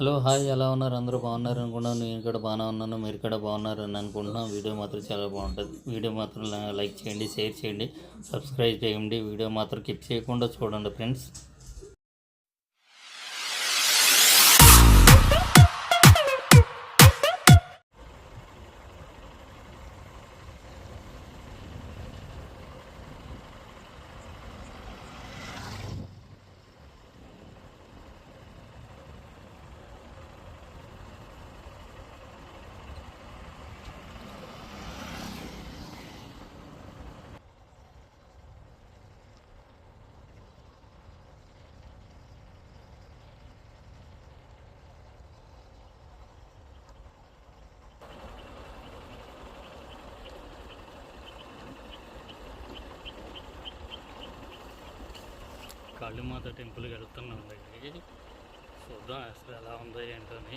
Hello hi. ఎలా ఉన్నారు? అందరూ బాగున్నారు అనుకున్నాను నేను ఇక్కడ బాగానే ఉన్నాను. మీరు ఇక్కడ బాగున్నారు అని అనుకుంటున్నాను. వీడియో మాత్రం చాలా బాగుంటుంది. వీడియో మాత్రం లైక్ చేయండి షేర్ చేయండి సబ్స్క్రైబ్ చేయండి. వీడియో మాత్రం కిప్ చేయకుండా చూడండి ఫ్రెండ్స్. కాళీమాత టెంపుల్కి వెళ్తున్నాం దగ్గరికి. చూద్దాం అసలు ఎలా ఉందో ఏంటో అని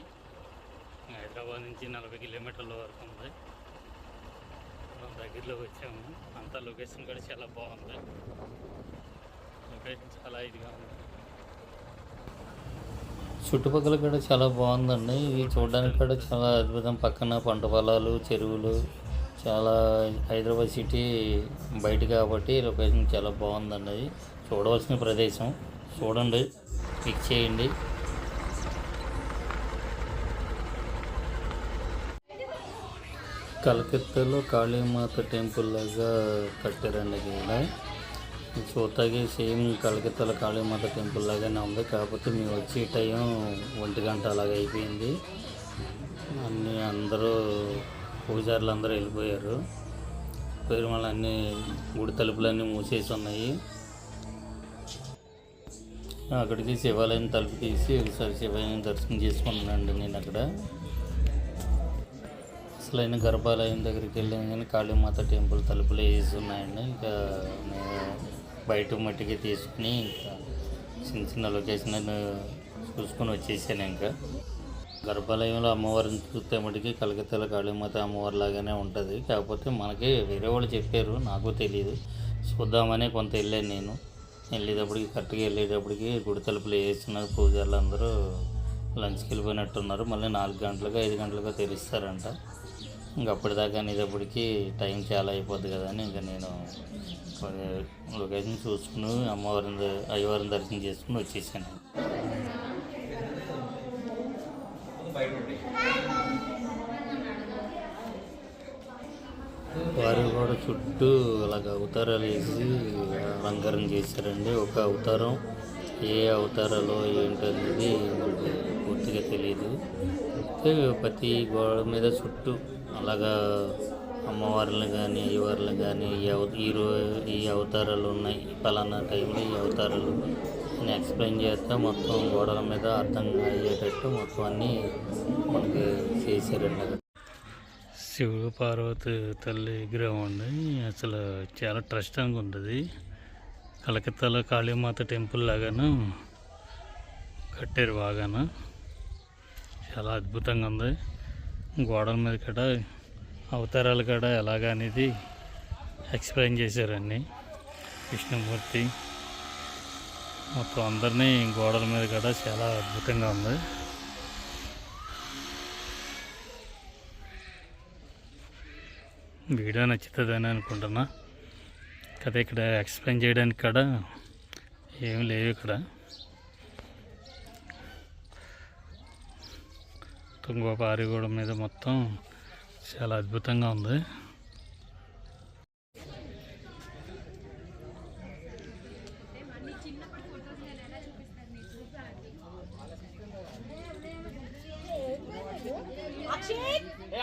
హైదరాబాద్ నుంచి నలభై కిలోమీటర్ల వరకు ఉంది. మనం దగ్గరలోకి వచ్చాము. అంతా లొకేషన్ కూడా చాలా బాగుంది. లొకేషన్ చాలా ఇదిగా ఉంది. చుట్టుపక్కల కూడా చాలా బాగుందండి. ఇది చూడడానికి కూడా చాలా అద్భుతం. పక్కన పంట పొలాలు చెరువులు చాలా హైదరాబాద్ సిటీ బయట కాబట్టి లొకేషన్ చాలా బాగుందండి. అది చూడవలసిన ప్రదేశం. చూడండి. క్లిక్ చేయండి. కలకత్తాలో కాళీమాత టెంపుల్ లాగా కట్టారండి ఇక్కడ చూతాగే సేమ్ కలకత్తాలో కాళీమాత టెంపుల్ లాగానే ఉంది. కాకపోతే మేము వచ్చే టైం ఒంటి గంట అలాగ అయిపోయింది. అన్నీ అందరూ పూజారులు అందరూ వెళ్ళిపోయారు. పేరు మళ్ళీ అన్ని గుడి తలుపులన్నీ మూసేసి ఉన్నాయి. అక్కడికి శివాలయం తలుపు తీసి ఒకసారి శివాలయం దర్శనం చేసుకున్నానండి నేను అక్కడ. అసలైన గర్భాలయం దగ్గరికి వెళ్ళాను కానీ కాళీమాత టెంపుల్ తలుపులు వేసి ఉన్నాయండి. ఇంకా నేను బయట మట్టికి తీసుకుని ఇంకా చిన్న చిన్న లొకేషన్ చూసుకొని వచ్చేసాను ఇంకా. గర్భాలయంలో అమ్మవారిని చూస్తే మటుకి కలకత్తాలో కాళీమాత అమ్మవారి లాగానే ఉంటుంది. కాకపోతే మనకి వేరే వాళ్ళు చెప్పారు నాకు తెలియదు చూద్దామని కొంత వెళ్ళాను నేను. వెళ్ళేటప్పటికి కరెక్ట్గా వెళ్ళేటప్పటికి గుడి తలుపులు వేస్తున్నారు పూజారులు అందరూ లంచ్కి వెళ్ళిపోయినట్టున్నారు. మళ్ళీ నాలుగు గంటలకు ఐదు గంటలకు తెరుస్తారంట. ఇంకా అప్పటిదాకా అనేటప్పటికి టైం చాలా అయిపోద్ది కదా అని ఇంకా నేను లొకేషన్ చూసుకుని అమ్మవారిని అయ్యవారిని దర్శనం చేసుకుని వచ్చేసాను. వారు చుట్టూ అలాగ అవతారాలు వేసి అలంకారం చేశారండి. ఒక అవతారం ఏ అవతారాలో ఏంటనేది మనకు పూర్తిగా తెలియదు అయితే ప్రతి గోడ మీద చుట్టూ అలాగా అమ్మవార్లు కానీ అయ్యవార్లు కానీ ఈ అవ ఈ ఈ అవతారాలు ఉన్నాయి. పలానా టైంలో ఈ అవతారాలు అని ఎక్స్ప్లెయిన్ చేస్తే. మొత్తం గోడల మీద అర్థం అయ్యేటట్టు మొత్తం అన్నీ మనకి చేశారండి శివుడు పార్వతి తల్లి విగ్రహం ఉంది. అసలు చాలా ట్రస్టంగా ఉంటుంది. కలకత్తాలో కాళీమాత టెంపుల్ లాగాను కట్టారు బాగాను. చాలా అద్భుతంగా ఉంది. గోడల మీద కూడా అవతారాలు కూడా ఎలాగా అనేది ఎక్స్ప్లెయిన్ చేశారండి విష్ణుమూర్తి. మొత్తం అందరినీ గోడల మీద కూడా చాలా అద్భుతంగా ఉంది. వీడియో నచ్చుతుందని అనుకుంటున్నా. కదా ఇక్కడ ఎక్స్ప్లెయిన్ చేయడానికి కూడా ఏమి లేవు ఇక్కడ. తుంగపారిగూడెం మీద మొత్తం చాలా అద్భుతంగా ఉంది.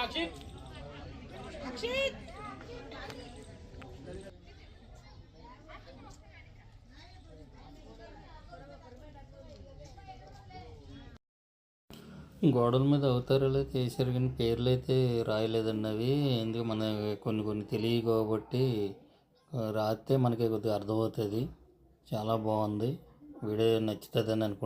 అక్షిత్ రక్షిత్ గోడల మీద అవతారాలు అయితే వేసారు కానీ పేర్లు అయితే రాయలేదండి అవి. ఎందుకు మన కొన్ని కొన్ని తెలియవు కాబట్టి రాస్తే మనకి కొద్దిగా అర్థమవుతుంది. చాలా బాగుంది. వీడియో నచ్చుతుందని అనుకుంటున్నాను.